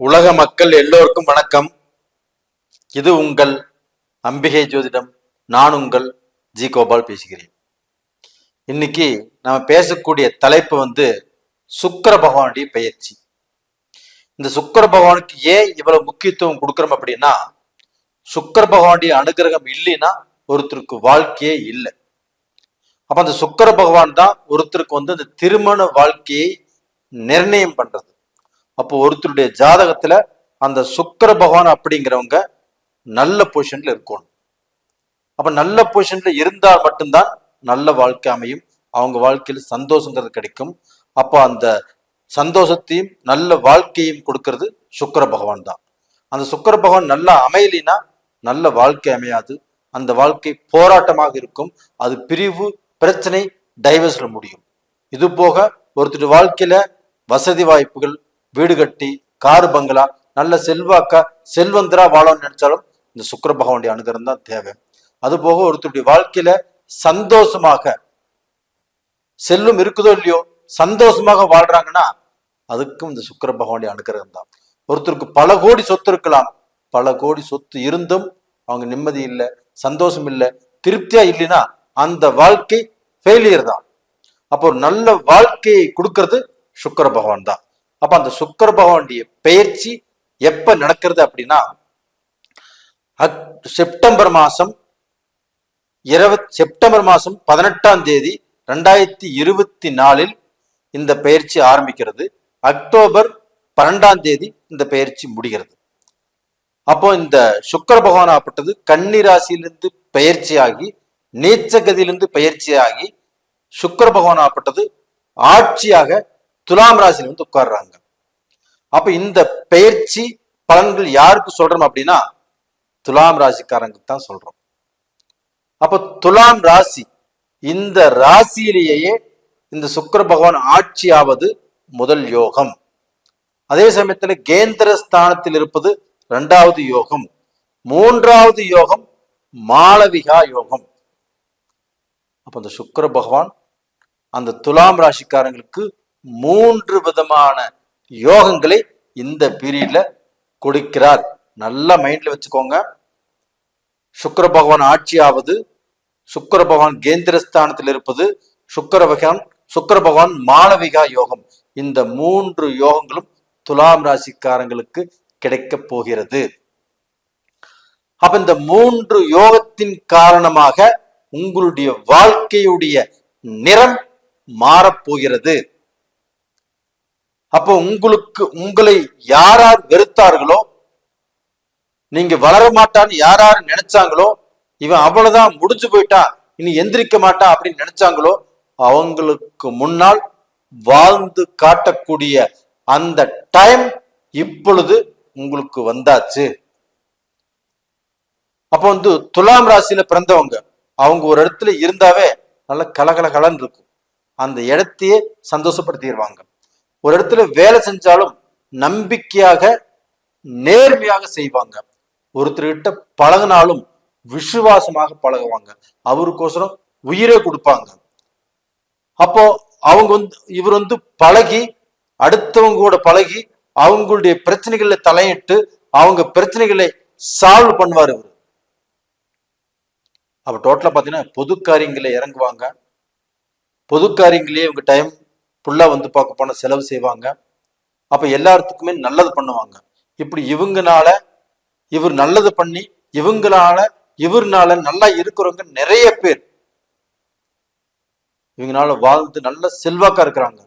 உலக மக்கள் எல்லோருக்கும் வணக்கம். இது உங்கள் அம்பிகை ஜோதிடம். நான் உங்கள் ஜி கோபால் பேசுகிறேன். இன்னைக்கு நம்ம பேசக்கூடிய தலைப்பு வந்து சுக்கர பகவானுடைய பயிற்சி இந்த சுக்கர பகவானுக்கு ஏன் இவ்வளவு முக்கியத்துவம் கொடுக்குறோம் அப்படின்னா சுக்கர பகவானுடைய அனுகிரகம் இல்லைன்னா ஒருத்தருக்கு வாழ்க்கையே இல்லை. அப்ப அந்த சுக்கர பகவான் தான் ஒருத்தருக்கு வந்து அந்த திருமண வாழ்க்கையை நிர்ணயம் பண்றது. அப்போ ஒருத்தருடைய ஜாதகத்துல அந்த சுக்கிர பகவான் அப்படிங்கிறவங்க நல்ல பொசிஷன்ல இருக்கணும். அப்ப நல்ல பொசிஷன்ல இருந்தால் மட்டும்தான் நல்ல வாழ்க்கை அமையும். அவங்க வாழ்க்கையில சந்தோஷங்கிறது கிடைக்கும். அப்போ அந்த சந்தோஷத்தையும் நல்ல வாழ்க்கையும் கொடுக்கறது சுக்கிர பகவான் தான். அந்த சுக்கிர பகவான் நல்லா அமையலினா நல்ல வாழ்க்கை அமையாது. அந்த வாழ்க்கை போராட்டமாக இருக்கும். அது பிரிவு பிரச்சனை டைவர்ஸ்ல முடியும். இது போக ஒருத்தர் வாழ்க்கையில வசதி வாய்ப்புகள் வீடு கட்டி காரு பங்களா நல்ல செல்வாக்கா செல்வந்தரா வாழணும்னு நினைச்சாலும் இந்த சுக்கர பகவானுடைய அனுகிரம் தான் தேவை. அது போக ஒருத்தருடைய வாழ்க்கையில சந்தோஷமாக செல்லும் இருக்குதோ இல்லையோ சந்தோஷமாக வாழ்றாங்கன்னா அதுக்கும் இந்த சுக்கர பகவானுடைய அனுகிரகம் தான். ஒருத்தருக்கு பல கோடி சொத்து இருக்கலாம். பல கோடி சொத்து இருந்தும் அவங்க நிம்மதி இல்லை சந்தோஷம் இல்லை திருப்தியா இல்லைன்னா அந்த வாழ்க்கை ஃபெயிலியர் தான். அப்போ நல்ல வாழ்க்கையை கொடுக்கறது சுக்கர பகவான் தான். அப்ப அந்த சுக்கர பகவானுடைய பெயர்ச்சி எப்ப நடக்கிறது அப்படின்னா அக்- செப்டம்பர் மாசம் இருபத் செப்டம்பர் மாசம் பதினெட்டாம் தேதி ரெண்டாயிரத்தி இருபத்தி நாலில் இந்த பயிற்சி ஆரம்பிக்கிறது. அக்டோபர் பன்னெண்டாம் தேதி இந்த பயிற்சி முடிகிறது. அப்போ இந்த சுக்கர பகவான் ஆப்பட்டது கன்னி ராசியிலிருந்து பயிற்சியாகி நீச்சகதியிலிருந்து பயிற்சியாகி சுக்கிர பகவான் ஆப்பட்டது ஆட்சியாக துலாம் ராசியில வந்து உட்கார்றாங்க. அப்ப இந்த பெயர்ச்சி பலன்கள் யாருக்கு சொல்றோம் அப்படின்னா துலாம் ராசிக்காரங்க தான் சொல்றோம். அப்ப துலாம் ராசி இந்த ராசியிலேயே இந்த சுக்கர பகவான் ஆட்சி ஆவது முதல் யோகம். அதே சமயத்துல கேந்திர ஸ்தானத்தில் இருப்பது இரண்டாவது யோகம். மூன்றாவது யோகம் மாளவிகா யோகம். அப்ப அந்த சுக்கர பகவான் அந்த துலாம் ராசிக்காரங்களுக்கு மூன்று விதமான யோகங்களை இந்த பீரியட்ல கொடுக்கிறார். நல்ல மைண்ட்ல வச்சுக்கோங்க. சுக்கர பகவான் ஆட்சியாவது சுக்கர பகவான் கேந்திரஸ்தானத்தில் இருப்பது சுக்கர பகவான் சுக்கர பகவான் மாளவிகா யோகம். இந்த மூன்று யோகங்களும் துலாம் ராசிக்காரங்களுக்கு கிடைக்க போகிறது. அப்ப இந்த மூன்று யோகத்தின் காரணமாக உங்களுடைய வாழ்க்கையுடைய நிறம் மாறப்போகிறது அப்போ உங்களுக்கு உங்களை யார் யார் வெறுத்தார்களோ நீங்க வளர மாட்டான்னு யார் யார் நினைச்சாங்களோ இவன் அவ்வளவுதான் முடிஞ்சு போயிட்டான் இனி எந்திரிக்க மாட்டான் அப்படின்னு நினைச்சாங்களோ அவங்களுக்கு முன்னால் வாழ்ந்து காட்டக்கூடிய அந்த டைம் இப்பொழுது உங்களுக்கு வந்தாச்சு. அப்போ வந்து துலாம் ராசியில பிறந்தவங்க அவங்க ஒரு இடத்துல இருந்தாவே நல்ல கலகல கலன்னு இருக்கும். அந்த இடத்தையே சந்தோஷப்படுத்திடுவாங்க ஒரு இடத்துல வேலை செஞ்சாலும் நம்பிக்கையாக நேர்மையாக செய்வாங்க. ஒருத்தர்கிட்ட பழகினாலும் விசுவாசமாக பழகுவாங்க. அவருக்கோசரம் உயிரே கொடுப்பாங்க. அப்போ அவங்க வந்து இவர் வந்து பழகி அடுத்தவங்க கூட பழகி அவங்களுடைய பிரச்சனைகளை தலையிட்டு அவங்க பிரச்சனைகளை சால்வ் பண்ணுவார் இவர். அப்ப டோட்டலா பாத்தீங்கன்னா பொது காரியங்களை இறங்குவாங்க. பொது காரியங்களே இவங்க டைம் ஃபுல்லா வந்து பார்க்க போனால் செலவு செய்வாங்க. அப்ப எல்லாத்துக்குமே நல்லது பண்ணுவாங்க. இப்படி இவங்கனால இவர் நல்லது பண்ணி இவங்களால இவர்னால நல்லா இருக்கிறவங்க நிறைய பேர். இவங்களால வாழ்ந்து நல்ல செல்வாக்கா இருக்கிறாங்க.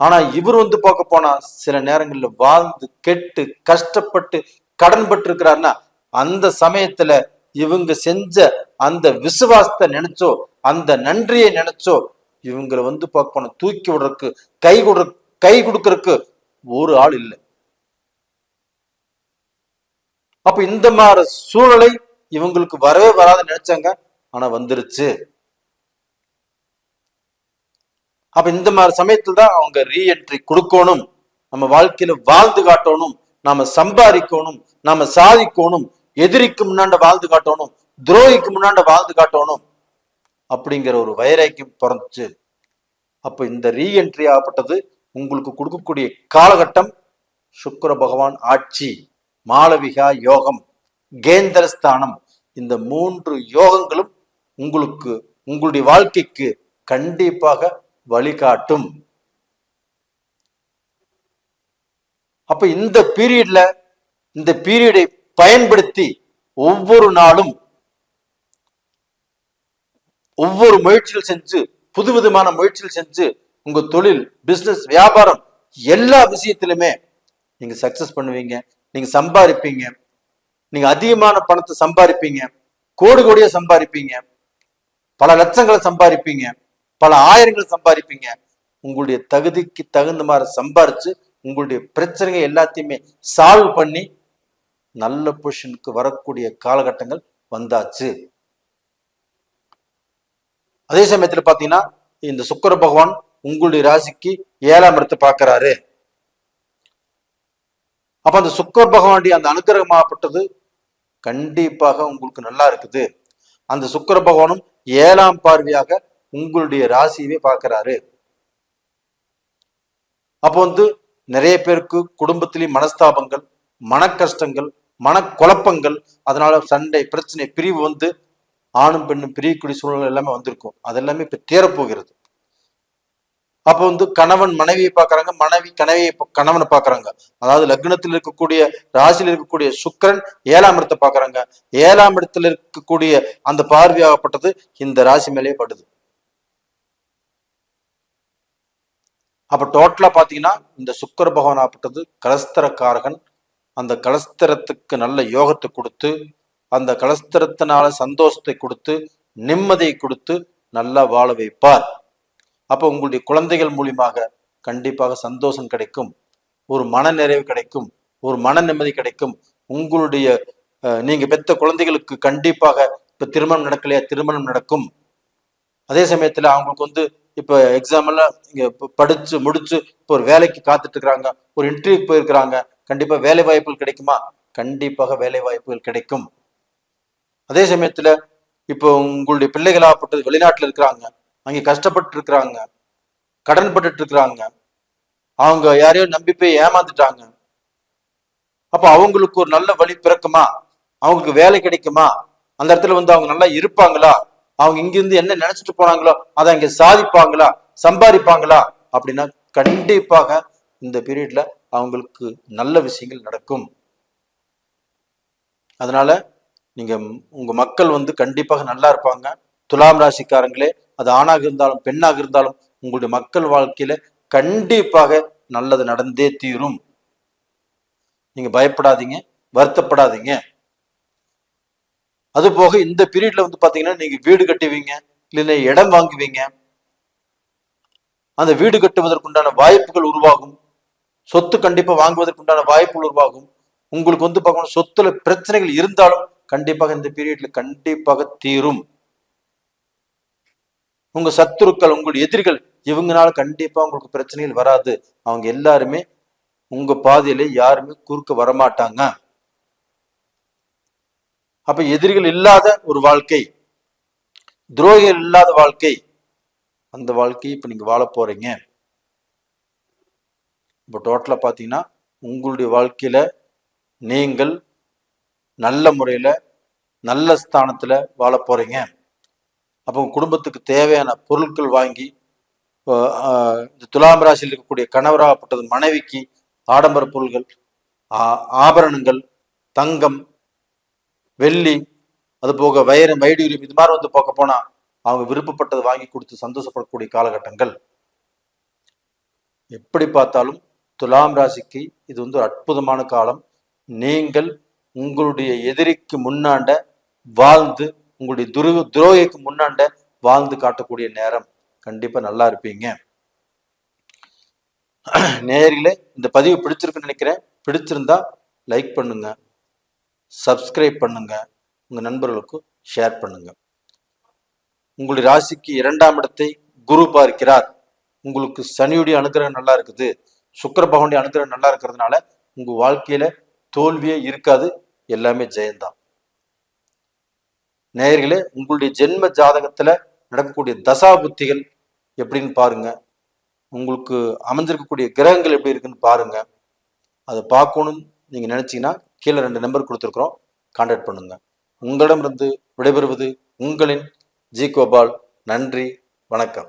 ஆனா இவர் வந்து பார்க்க போனா சில நேரங்கள்ல வாழ்ந்து கெட்டு கஷ்டப்பட்டு கடன்பட்டு இருக்கிறாருன்னா அந்த சமயத்துல இவங்க செஞ்ச அந்த விசுவாசத்தை நினைச்சோ அந்த நன்றியை நினைச்சோ இவங்களை வந்து பார்க்க போனா தூக்கி விடுறதுக்கு கை கொடு கை கொடுக்கறதுக்கு ஒரு ஆள் இல்லை. அப்ப இந்த மாதிரி சூழலை இவங்களுக்கு வரவே வராது நினைச்சாங்க. ஆனா வந்துருச்சு. அப்ப இந்த மாதிரி சமயத்துல தான் அவங்க ரீஎன்ட்ரி கொடுக்கணும். நம்ம வாழ்க்கையில வாழ்ந்து காட்டணும். நாம சம்பாதிக்கணும். நாம சாதிக்கணும். எதிரிக்கு முன்னாண்ட வாழ்ந்து காட்டணும். துரோகிக்கு முன்னாண்ட வாழ்ந்து காட்டணும். அப்படிங்கிற ஒரு வைராக்கியம் பிறந்துச்சு. அப்ப இந்த ரீஎன்ட்ரி ஆகப்பட்டது உங்களுக்கு கொடுக்கக்கூடிய காலகட்டம் சுக்கர பகவான் ஆட்சி மாளவிகா யோகம் கேந்திரஸ்தானம் இந்த மூன்று யோகங்களும் உங்களுக்கு உங்களுடைய வாழ்க்கைக்கு கண்டிப்பாக வழிகாட்டும். அப்ப இந்த பீரியட்ல இந்த பீரியடை பயன்படுத்தி ஒவ்வொரு நாளும் ஒவ்வொரு முயற்சியில் செஞ்சு புதுவிதமான முயற்சியில் செஞ்சு உங்க தொழில் பிசினஸ் வியாபாரம் எல்லா விஷயத்திலுமே நீங்க சக்சஸ் பண்ணுவீங்க. நீங்க சம்பாதிப்பீங்க. நீங்க அதிகமான பணத்தை சம்பாதிப்பீங்க. கோடி கோடியா சம்பாதிப்பீங்க. பல லட்சங்களை சம்பாதிப்பீங்க. பல ஆயிரங்களை சம்பாதிப்பீங்க. உங்களுடைய தகுதிக்கு தகுந்த மாதிரி சம்பாரிச்சு உங்களுடைய பிரச்சனைகள் எல்லாத்தையுமே சால்வ் பண்ணி நல்ல பொசிஷனுக்கு வரக்கூடிய காலகட்டங்கள் வந்தாச்சு. அதே சமயத்துல பாத்தீங்கன்னா இந்த சுக்கர பகவான் உங்களுடைய ராசிக்கு ஏழாம் இடத்தை பார்க்கறாரு. அப்ப அந்த சுக்கர் பகவானுடைய அந்த அனுகிரகமாகப்பட்டது கண்டிப்பாக உங்களுக்கு நல்லா இருக்குது. அந்த சுக்கிர பகவானும் ஏழாம் பார்வையாக உங்களுடைய ராசியவே பார்க்கிறாரு. அப்போ வந்து நிறைய பேருக்கு குடும்பத்திலேயும் மனஸ்தாபங்கள் மன கஷ்டங்கள் மனக்குழப்பங்கள் அதனால சண்டை பிரச்சனை பிரிவு வந்து ஆணும் பெண்ணும் பிரியக்கூடிய சூழ்நிலை எல்லாமே வந்திருக்கும். அதெல்லாமே இப்ப தேரப்போகிறது அப்ப வந்து கணவன் மனைவியை பார்க்கறாங்க மனைவி கனவியை கணவனை பார்க்கறாங்க. அதாவது லக்னத்தில் இருக்கக்கூடிய ராசியில் இருக்கக்கூடிய சுக்கிரன் ஏழாம் இடத்தை பார்க்கறாங்க. ஏழாம் இடத்துல இருக்கக்கூடிய அந்த பார்வையாகப்பட்டது இந்த ராசி மேலேயே படுது. அப்ப டோட்டலா பாத்தீங்கன்னா இந்த சுக்கர பகவான் ஆப்பட்டது கலஸ்தரக்காரகன். அந்த கலஸ்தரத்துக்கு நல்ல யோகத்தை கொடுத்து அந்த கலஸ்தரத்தினால சந்தோஷத்தை கொடுத்து நிம்மதியை கொடுத்து நல்லா வாழ வைப்பார். அப்போ உங்களுடைய குழந்தைகள் மூலியமாக கண்டிப்பாக சந்தோஷம் கிடைக்கும் ஒரு மன நிறைவு கிடைக்கும் ஒரு மன நிம்மதி கிடைக்கும். உங்களுடைய அஹ், நீங்க பெத்த குழந்தைகளுக்கு கண்டிப்பாக இப்ப திருமணம் நடக்கலையா? திருமணம் நடக்கும். அதே சமயத்துல அவங்களுக்கு வந்து இப்ப எக்ஸாம் எல்லாம் இங்க படிச்சு முடிச்சு இப்போ ஒரு வேலைக்கு காத்துட்டு இருக்கிறாங்க ஒரு இன்டர்வியூக்கு போயிருக்கிறாங்க. கண்டிப்பா வேலை வாய்ப்புகள் கிடைக்குமா? கண்டிப்பாக வேலை வாய்ப்புகள் கிடைக்கும். அதே சமயத்துல இப்போ உங்களுடைய பிள்ளைகளாகப்பட்டது வெளிநாட்டுல இருக்கிறாங்க. அங்கே கஷ்டப்பட்டு இருக்கிறாங்க கடன் பட்டுட்டு இருக்கிறாங்க அவங்க யாரையோ நம்பி போய் ஏமாந்துட்டாங்க. அப்ப அவங்களுக்கு ஒரு நல்ல வழி பிறக்குமா? அவங்களுக்கு வேலை கிடைக்குமா? அந்த இடத்துல வந்து அவங்க நல்லா இருப்பாங்களா? அவங்க இங்கிருந்து என்ன நினைச்சிட்டு போனாங்களோ அதை அங்க சாதிப்பாங்களா? சம்பாதிப்பாங்களா? அப்படின்னா கண்டிப்பாக இந்த பீரியட்ல அவங்களுக்கு நல்ல விஷயங்கள் நடக்கும். அதனால நீங்க உங்கள் உங்க மக்கள் வந்து கண்டிப்பாக நல்லா இருப்பாங்க. துலாம் ராசிக்காரங்களே அது ஆணாக இருந்தாலும் பெண்ணாக இருந்தாலும் உங்களுடைய மக்கள் வாழ்க்கையில கண்டிப்பாக நல்லது நடந்தே தீரும். நீங்க பயப்படாதீங்க வருத்தப்படாதீங்க. அது போக இந்த பீரியட்ல வந்து பாத்தீங்கன்னா நீங்க வீடு கட்டுவீங்க இல்லைன்னா இடம் வாங்குவீங்க. அந்த வீடு கட்டுவதற்குண்டான வாய்ப்புகள் உருவாகும். சொத்து கண்டிப்பா வாங்குவதற்குண்டான வாய்ப்புகள் உருவாகும். உங்களுக்கு வந்து பார்க்கணும் சொத்துல பிரச்சனைகள் இருந்தாலும் கண்டிப்பாக இந்த பீரியட்ல கண்டிப்பாக தீரும். உங்க சத்துருக்கள் உங்கள் எதிரிகள் இவங்கனால கண்டிப்பா உங்களுக்கு பிரச்சனைகள் வராது. அவங்க எல்லாருமே உங்க பாதையில யாருமே குறுக்க வரமாட்டாங்க. அப்ப எதிரிகள் இல்லாத ஒரு வாழ்க்கை துரோகிகள் இல்லாத வாழ்க்கை அந்த வாழ்க்கையை இப்ப நீங்க வாழ போறீங்க. இப்போ டோட்டலா பாத்தீங்கன்னா உங்களுடைய வாழ்க்கையில நீங்கள் நல்ல முறையில நல்ல ஸ்தானத்தில் வாழ போறீங்க. அப்போ உங்கள் குடும்பத்துக்கு தேவையான பொருட்கள் வாங்கி ஆஹ் இந்த துலாம் ராசியில் இருக்கக்கூடிய கணவராகப்பட்டது மனைவிக்கு ஆடம்பர பொருள்கள் ஆபரணங்கள் தங்கம் வெள்ளி அது போக வைரம் வைடூரியம் இது மாதிரி வந்து பார்க்க போனால் அவங்க விருப்பப்பட்டது வாங்கி கொடுத்து சந்தோஷப்படக்கூடிய காலகட்டங்கள். எப்படி பார்த்தாலும் துலாம் ராசிக்கு இது வந்து ஒரு அற்புதமான காலம். நீங்கள் உங்களுடைய எதிரிக்கு முன்னாண்ட வாழ்ந்து உங்களுடைய துரு துரோகிக்கு முன்னாண்ட வாழ்ந்து காட்டக்கூடிய நேரம். கண்டிப்பா நல்லா இருப்பீங்க. நேயர்களே இந்த பதிவு பிடிச்சிருக்குன்னு நினைக்கிறேன். பிடிச்சிருந்தா லைக் பண்ணுங்க சப்ஸ்கிரைப் பண்ணுங்க உங்க நண்பர்களுக்கும் ஷேர் பண்ணுங்க. உங்களுடைய ராசிக்கு இரண்டாம் இடத்தை குரு பார்க்கிறார். உங்களுக்கு சனியுடைய அனுகிரகம் நல்லா இருக்குது. சுக்கர பகவனுடைய அனுகிரகம் நல்லா இருக்கிறதுனால உங்க வாழ்க்கையில தோல்வியே இருக்காது. எல்லாமே ஜெயந்தான். நேயர்களே உங்களுடைய ஜென்ம ஜாதகத்துல நடக்கக்கூடிய தசா புத்திகள் எப்படின்னு பாருங்க. உங்களுக்கு அமைஞ்சிருக்கக்கூடிய கிரகங்கள் எப்படி இருக்குன்னு பாருங்க. அதை பார்க்கணும்னு நீங்கள் நினச்சிங்கன்னா கீழே ரெண்டு நம்பர் கொடுத்துருக்குறோம். கான்டாக்ட் பண்ணுங்க. உங்களிடமிருந்து விடைபெறுவது உங்களின் ஜி கோபால் நன்றி வணக்கம்.